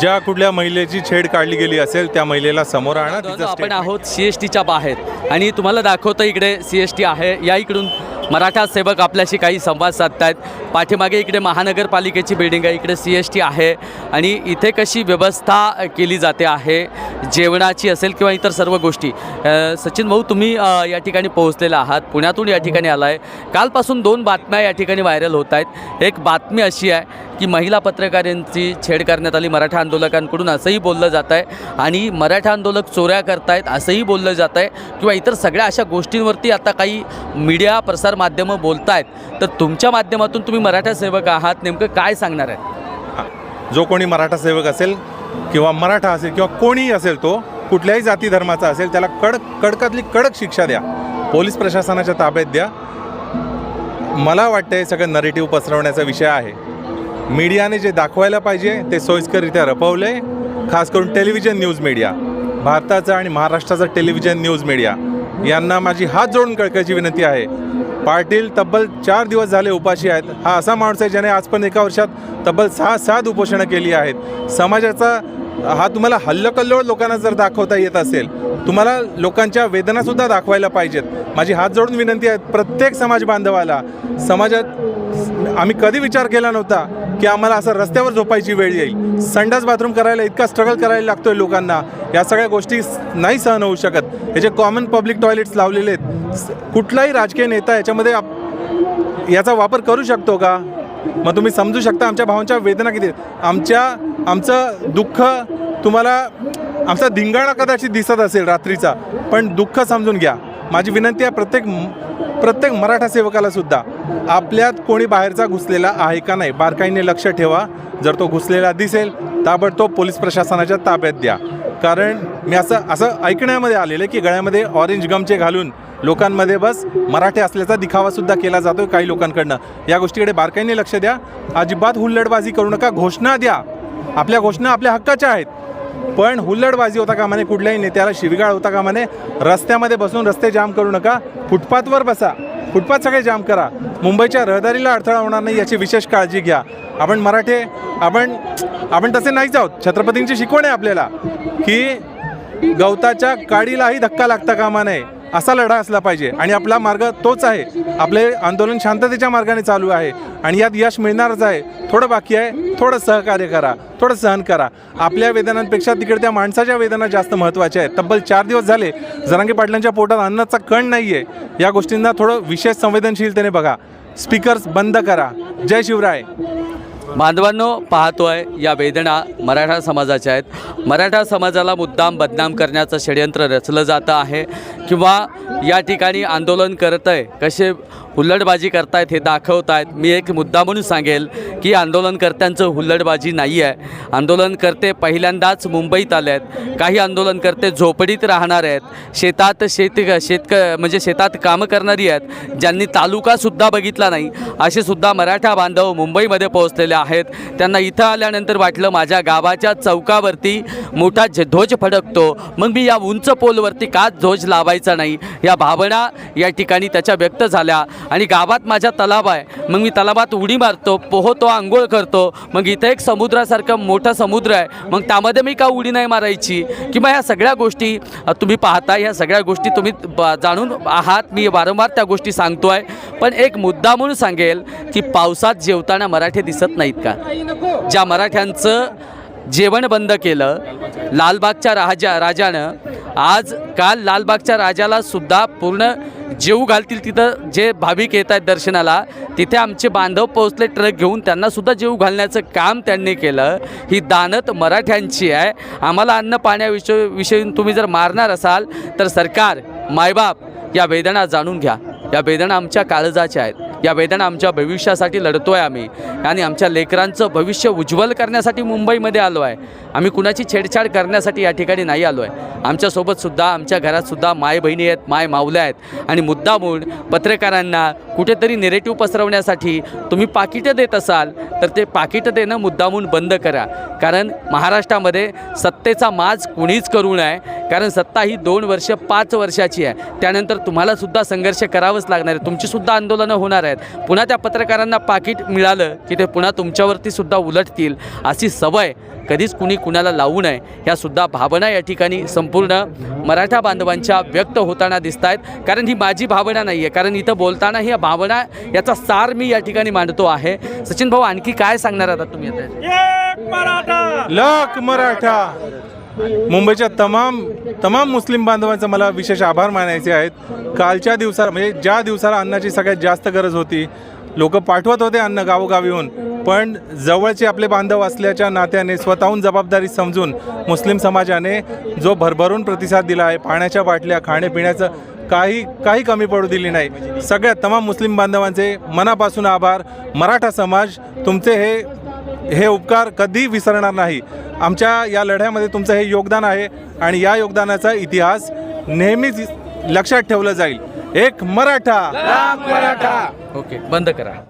ज्या कुठल्या महिलेची छेड काढली गेली असेल त्या महिलेला समोर आणा तिचं आपण statement- आहोत सी एस टीच्या बाहेर. आणि तुम्हाला दाखवतं इकडे सी एस टी आहे. या इकडून मराठा सेवक आपल्याशी काही संवाद साधतायत. पाठीमागे इकडे महानगरपालिकेची बिल्डिंग आहे इकडे सी एस टी आहे. आणि इथे कशी व्यवस्था केली जाते आहे जेवणाची असेल किंवा इतर सर्व गोष्टी. अ, सचिन भाऊ तुम्ही अ, या ठिकाणी पोहोचलेला आहात पुण्यातून या ठिकाणी आला आहे कालपासून दोन बातम्या या ठिकाणी व्हायरल होत आहेत. एक बातमी अशी आहे की महिला पत्रकारांची छेड करण्यात आली. मराठा आंदोलकांकडून असंही बोललं जात आहे. आणि मराठा आंदोलक चोऱ्या करतायत असंही बोललं जात आहे. किंवा इतर सगळ्या अशा गोष्टींवरती आता काही मीडिया प्रसारमाध्यमं बोलत आहेत तर तुमच्या माध्यमातून तुम्ही मराठा सेवक आहात. नेमकं काय सांगणार आहे? जो कोणी मराठा सेवक असेल किंवा मराठा असेल किंवा कोणीही असेल तो कुठल्याही जाती धर्माचा असेल त्याला कडक कडकातली कडक शिक्षा द्या. पोलीस प्रशासनाच्या ताब्यात द्या. मला वाटतं हे सगळं नरेटिव्ह पसरवण्याचा विषय आहे. मीडियाने जे दाखवायला पाहिजे ते सोयीस्कररित्या रपवलं आहे खास करून टेलिव्हिजन न्यूज मीडिया. भारताचा आणि महाराष्ट्राचा टेलिव्हिजन न्यूज मीडिया. यांना माझी हात जोडून कळकायची विनंती आहे. पाटील तब्बल चार दिवस झाले उपाशी आहेत. हा असा माणूस आहे ज्याने आज पण एका वर्षात तब्बल सहा सात उपोषणं केली आहेत. समाजाचा हा तुम्हाला हल्लकल्लोळ लोकांना जर दाखवता येत असेल तुम्हाला लोकांच्या वेदनासुद्धा दाखवायला पाहिजेत. माझी हात जोडून विनंती आहे प्रत्येक समाज बांधवाला. समाजात आम्ही कधी विचार केला नव्हता. की आम्हाला असं रस्त्यावर झोपायची वेळ येईल. संडास बाथरूम करायला इतका स्ट्रगल करायला लागतोय लोकांना. या सगळ्या गोष्टी नाही सहन होऊ शकत. हे जे कॉमन पब्लिक टॉयलेट्स लावलेले आहेत कुठलाही राजकीय नेता याच्यामध्ये आप- याचा वापर करू शकतो का? मग तुम्ही समजू शकता आमच्या भावांच्या वेदना किती आहेत. आमच्या आमचं दुःख तुम्हाला आमचा धिंगाणा कदाचित दिसत असेल रात्रीचा पण दुःख समजून घ्या. माझी विनंती आहे प्रत्येक प्रत्येक मराठा सेवकाला सुद्धा आपल्यात कोणी बाहेरचा घुसलेला आहे का नाही बारकाईने लक्ष ठेवा. जर तो घुसलेला दिसेल ताबडतोब पोलीस प्रशासनाच्या ताब्यात द्या. कारण मी असं असं ऐकण्यामध्ये आलेलं आहे की गळ्यामध्ये ऑरेंज गमचे घालून लोकांमध्ये बस मराठी असल्याचा दिखावासुद्धा केला जातो काही लोकांकडनं. या गोष्टीकडे बारकाईने लक्ष द्या. अजिबात हुल्लडबाजी करू नका. घोषणा द्या. आपल्या घोषणा आपल्या हक्काच्या आहेत. पण हुल्लडबाजी होता कामा नये कुठल्याही नेत्याला शिवीगाळ होता कामा नये. रस्त्यामध्ये बसून रस्ते जाम करू नका. फुटपाथवर बसा. फुटपाथ सगळे जाम करा. मुंबईच्या रहदारीला अडथळा होणार नाही याची विशेष काळजी घ्या. आपण मराठे आपण आपण तसे नाहीच आहोत. छत्रपतींची शिकवण आहे आपल्याला की गवताच्या काडीलाही धक्का लागता कामा नये. असा लढा असला पाहिजे. आणि आपला मार्ग तोच आहे. आपले आंदोलन शांततेच्या मार्गाने चालू आहे. आणि यात यश मिळणारच आहे. थोडं बाकी आहे. थोडं सहकार्य करा. थोडं सहन करा. आपल्या वेदनांपेक्षा तिकडे त्या माणसाच्या वेदना जास्त महत्त्वाच्या आहेत. तब्बल चार दिवस झाले जरांगे पाटलांच्या पोटात अन्नाचा कण नाही आहे या गोष्टींना थोडं विशेष संवेदनशीलतेने बघा. स्पीकर्स बंद करा. जय शिवराय. बांधवांनो पाहतोय या वेदना मराठा समाजाच्या आहेत. मराठा समाजाला मुद्दाम बदनाम करण्याचं षडयंत्र रचलं जातं आहे किंवा या ठिकाणी आंदोलन करत आहे कसे हुल्लडबाजी करतायत हे दाखवत आहेत मी एक मुद्दा म्हणून सांगेल की आंदोलनकर्त्यांचं हुल्लडबाजी नाही आहे. आंदोलनकर्ते पहिल्यांदाच मुंबईत आले आहेत काही आंदोलनकर्ते झोपडीत राहणार आहेत. शेतात शेत शेतक म्हणजे शेतात कामं करणारी आहेत. ज्यांनी तालुकासुद्धा बघितला नाही. असे सुद्धा मराठा बांधव मुंबईमध्ये पोहोचलेले आहेत. त्यांना इथं आल्यानंतर वाटलं माझ्या गावाच्या चौकावरती मोठा झ- ध्वज फडकतो. मग मी या उंच पोलवरती का ध्वज लावायचा नाही? या भावना या ठिकाणी त्याच्या व्यक्त झाल्या. आणि गावात माझ्या तलाव आहे. मग मी तलावात उडी मारतो पोहतो आंघोळ करतो. मग इथं एक समुद्रासारखं मोठा समुद्र आहे. मग त्यामध्ये मी का उडी नाही मारायची? किंवा ह्या सगळ्या गोष्टी तुम्ही पाहता ह्या सगळ्या गोष्टी तुम्ही ब- जाणून आहात. मी वारंवार त्या गोष्टी सांगतो आहे पण एक मुद्दा म्हणून सांगेल की पावसात जेवताना मराठे दिसत नाहीत का? ज्या मराठ्यांचं जेवण बंद केलं. लालबागच्या राजा राजानं आज काल लालबागच्या राजाला सुद्धा पूर्ण जेऊ घालतील तिथं जे भाविक येत आहेत दर्शनाला तिथे आमचे बांधव पोहोचले ट्रक घेऊन त्यांनासुद्धा जेऊ घालण्याचं काम त्यांनी केलं. ही दानत मराठ्यांची आहे. आम्हाला अन्न पाण्याविषयी विषयी तुम्ही जर मारणार असाल तर सरकार मायबाप या वेदना जाणून घ्या. या वेदना आमच्या काळजाच्या आहेत. या वेदना आमच्या भविष्यासाठी लढतो आहे आम्ही. आणि आमच्या लेकरांचं भविष्य उज्ज्वल करण्यासाठी मुंबईमध्ये आलो आहे. आम्ही कुणाची छेडछाड करण्यासाठी या ठिकाणी नाही आलो आहे. आमच्यासोबतसुद्धा आमच्या घरातसुद्धा माय बहिणी आहेत माय मावल्या आहेत. आणि मुद्दा म्हणून पत्रकारांना कुठेतरी निरेटिव्ह पसरवण्यासाठी तुम्ही पाकिटं देत असाल तर ते पाकिटं देणं मुद्दामून बंद करा. कारण महाराष्ट्रामध्ये सत्तेचा माज कुणीच करू नये. कारण सत्ता ही दोन वर्ष पाच वर्षाची आहे. त्यानंतर तुम्हालासुद्धा संघर्ष करावंच लागणार आहे. तुमचीसुद्धा आंदोलनं होणार आहेत. आहेत. पुन्हा त्या पत्रकारांना पाकिट मिळालं की ते पुन्हा तुमच्यावरती सुद्धा उलटतील अशी सवय कधीच कुणी कुणाला लावू नये. ह्या सुद्धा भावना या ठिकाणी संपूर्ण मराठा बांधवांच्या व्यक्त होताना दिसत आहेत कारण ही माझी भावना नाही आहे कारण इथं बोलताना ही भावना याचा सार मी या ठिकाणी मांडतो आहे. सचिन भाऊ आणखी काय सांगणार आता तुम्ही आता? लक मराठा! मुंबईच्या तमाम तमाम मुस्लिम बांधवांचा मला विशेष आभार मानायचे आहेत. कालच्या दिवसाला म्हणजे ज्या दिवसाला अन्नाची सगळ्यात जास्त गरज होती लोक पाठवत होते अन्न गावोगावीहून पण जवळचे आपले बांधव असल्याच्या नात्याने स्वतःहून जबाबदारी समजून मुस्लिम समाजाने जो भरभरून प्रतिसाद दिला आहे पाण्याच्या बाटल्या खाण्यापिण्याचं काही काही कमी पडू दिली नाही. सगळ्या तमाम मुस्लिम बांधवांचे मनापासून आभार. मराठा समाज तुमचे हे हे उपकार कधी विसरणार नाही. आमच्या या लढ्यामध्ये तुमचं हे योगदान आहे आणि या योगदानाचा इतिहास नेहमीच लक्षात ठेवलं जाईल. एक मराठा. मराठा. ओके बंद करा.